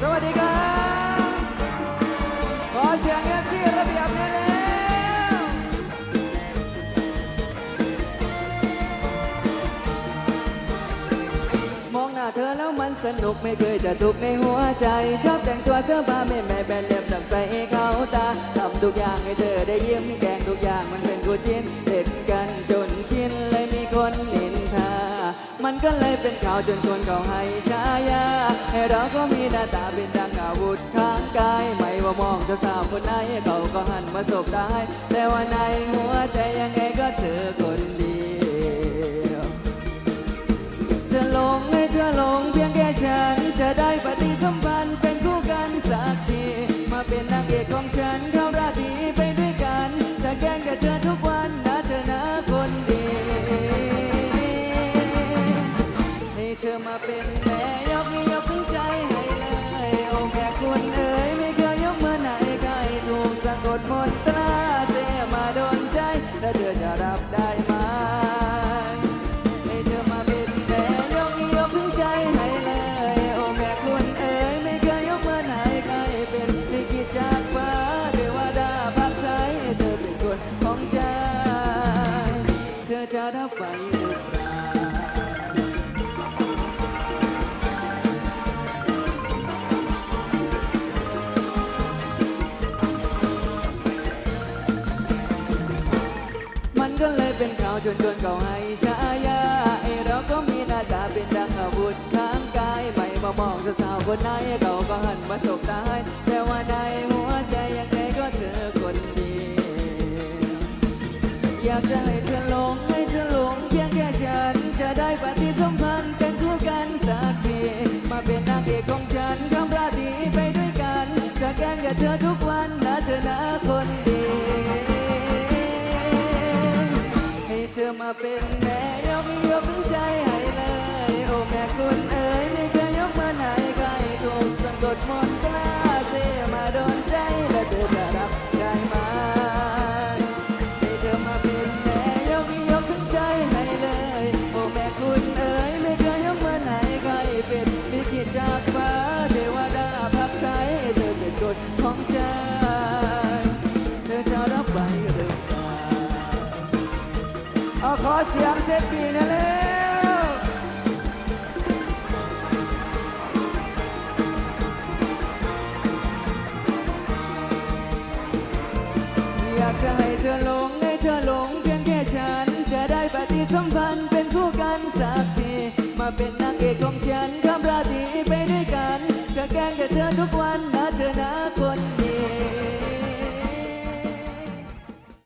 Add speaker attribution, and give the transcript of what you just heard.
Speaker 1: สวัสดีครับ ขอเสียงเงินที่ระเบียบหน่อยแล้วมองหน้าเธอแล้วมันสนุกไม่เคยจะทุกข์ในหัวใจ ชอบแต่งตัวเสื้อผ้าแม่แม่แบนเล็บดักใส่เขาตาทำทุกอย่างให้เธอได้ยิ้ม ก็เลยเป็นข่าวจนคนเขาให้ฉายา ให้เราก็มีหน้าตาเป็นดังอาวุธทางกาย ไม่ว่ามองจะสาวคนไหนเขาก็หันมาสบตายแต่ว่าในหัวใจยังไงก็เธอ ดมนตราเสมาโดนใจแล้วเธอจะรับได้ จนจนเขาให้ฉายาไอเราก็มีหน้าตาเป็นดังอาวุธข้างกายไม่มามองสาวๆคนไหนเขาก็หันมาสบตายแต่ว่าในหัวใจยังไงก็เธอคนเดียวอยากจะให้เธอหลงให้เธอหลงเพียงแค่ฉัน จะได้ปฏิสัมพันธ์เป็นคู่กันสักทีมาเป็นนางเอกของฉันคำราตรีไปด้วยกันจะแกล้งกับเธอทุกวันนะเธอนะคนดี มาเป็นแม่ยกยกใจให้เลย โอ้แม่คุณเอ๋ยไม่เคยยกมาไหนใครถูกสะกดมนต์กล้าเสมาโดนใจแล้วเธอจะรับได้ไหมให้เธอมาเป็นแม่ยกยกใจให้เลย โอ้แม่คุณเอ๋ยไม่เคยยกมาไหนใครเป็นลิขิตจากฟ้าเทวดาพักใสเธอเป็นกฎของ เอาขอเสียงเซฟปีนะเร็วอยากจะให้เธอหลงให้เธอหลงเพียงแค่ฉัน จะได้ปฏิสัมพันธ์เป็นคู่กันสักทีมาเป็นนางเอกของฉันคำราตรีไปด้วยกัน จะแกล้งกับเธอทุกวันนะเธอนะคนดี